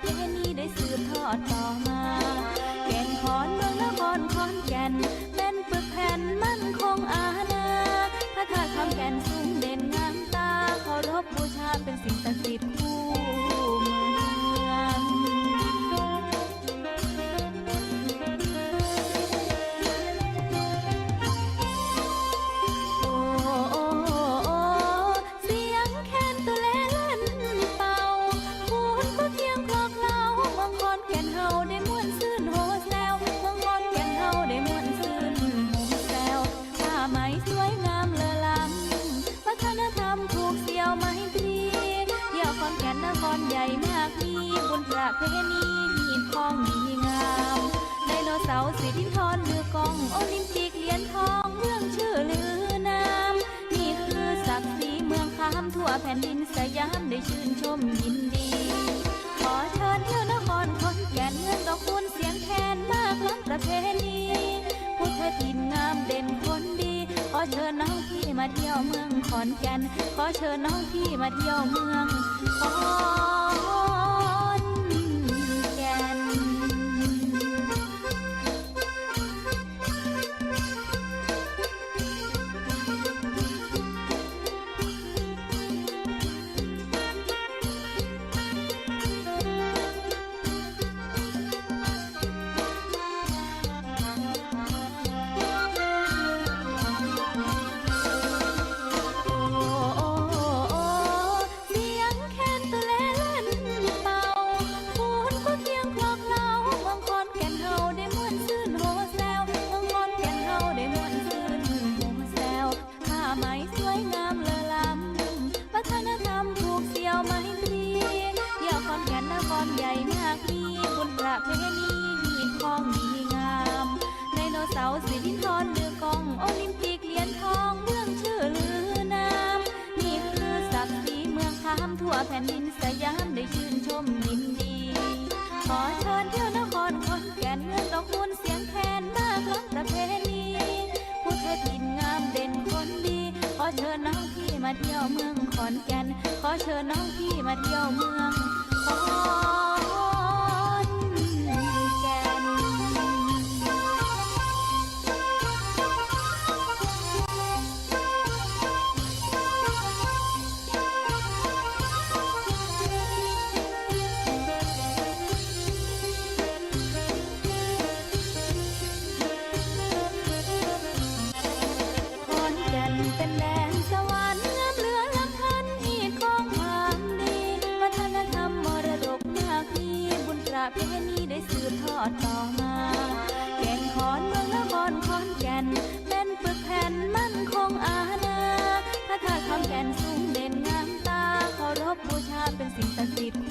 เพณีได้สืบทอดต่อมาแก่นขอนเมืองนครขอนแก่น เป็นปึกแผ่นมั่นคงอาณาพระธาตุขอนแก่นสูงเด่นงามตาเคารพบูชาเป็นสิ่งศักดิ์สิทธิ์ เพณีหีดของดีงามไดโนเสาร์สิทินทรมือกองโอลิมปิกเหรียญทองเมืองชื่อลือนามนี่คือศักดิ์ศรีเมืองคามทั่วแผ่นดินสยามได้ชื่นชมยินดี ขอเชิญเที่ยวนครขอนแก่นเมืองดอกคูณเสียงแคนมากล้ำประเพณีพุทธถิ่นงามเด่นคนดี ขอเชิญน้องพี่มาเที่ยวเมืองขอนแก่นขอเชิญน้องพี่มาเที่ยวเมืองขอน สิรินทรมือกองโอลิมปิกเหรียญทองเมืองชื่อลือนามนี่คือศักดิ์ศรีเมืองคามทั่วแผ่นดินสยามได้ชื่นชมยินดี ขอเชิญเที่ยวนครขอนแก่นเมืองดอกคูณเสียงแคนมากล้ำประเพณีพุทธถิ่นงามเด่นคนดี ขอเชิญน้องพี่มาเที่ยวเมืองขอนแก่น ขอเชิญน้องพี่มาเที่ยวเมือง ประเพณีได้สืบทอดต่อมา แก่นขอนเมืองนครขอนแก่น เป็นปึกแผ่นมั่นคงอาณาพระธาตุคำแก่นสูงเด่นงามตาเคารพบูชาเป็นสิ่งศักดิ์สิทธิ์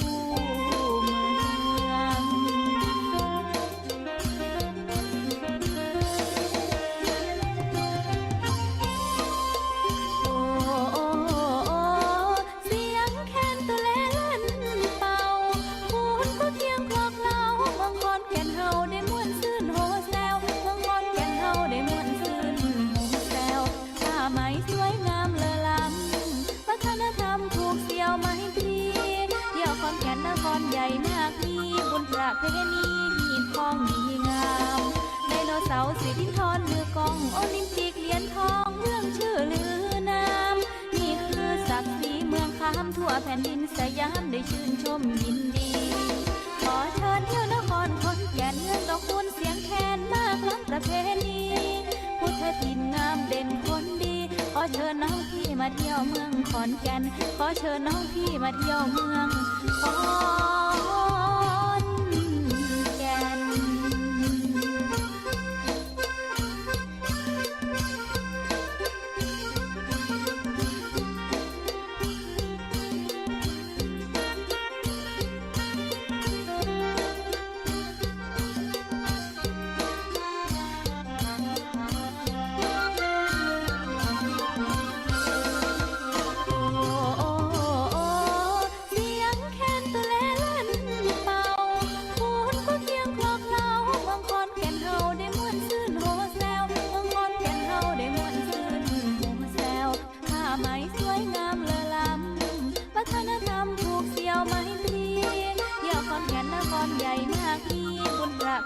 อนแก่นนครใหญ่มากมีบุญประเพณีหีดของดีงามไดโนเสาร์สิรินทรมือกองโอลิมปิกเหรียญทองเมืองชื่อลือนามนี่คือศักดิ์ศรีเมืองคามทั่วแผ่นดินสยามได้ชื่นชมยินดี ขอเชิญเที่ยวนครขอนแก่นเมืองดอกคูณเสียงแคนมากล้ำประเพณีพุทธถิ่นงามเด่นคนดีขอเชิญน้องพ มาเที่ยวเมืองขอนแก่น ขอเชิญน้องพี่มาเที่ยวเมืองขอน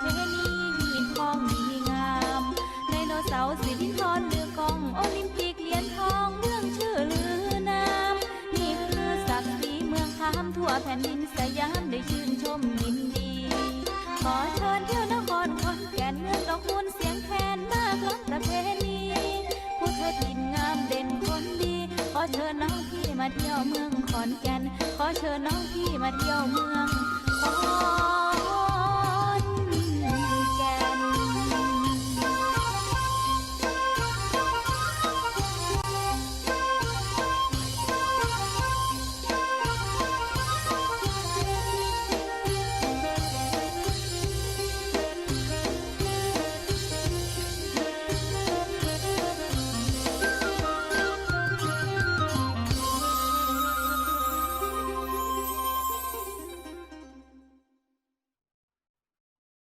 เพณีหีของดีงามไดโนเสาร์สิรินทรมือกองโอลิมปิกเหรียญทองเมืองชื่อลือนามนี่คือศักดิ์ศรีเมืองคามทั่วแผ่นดินสยามได้ชื่นชมยินดี ขอเชิญเที่ยวนครขอนแก่นเมืองดอกคูณเสียงแคนมากล้ำประเพณีพุทธถิ่นงามเด่นคนดี ขอเชิญน้องพี่มาเที่ยวเมืองขอนแก่น ขอเชิญน้อง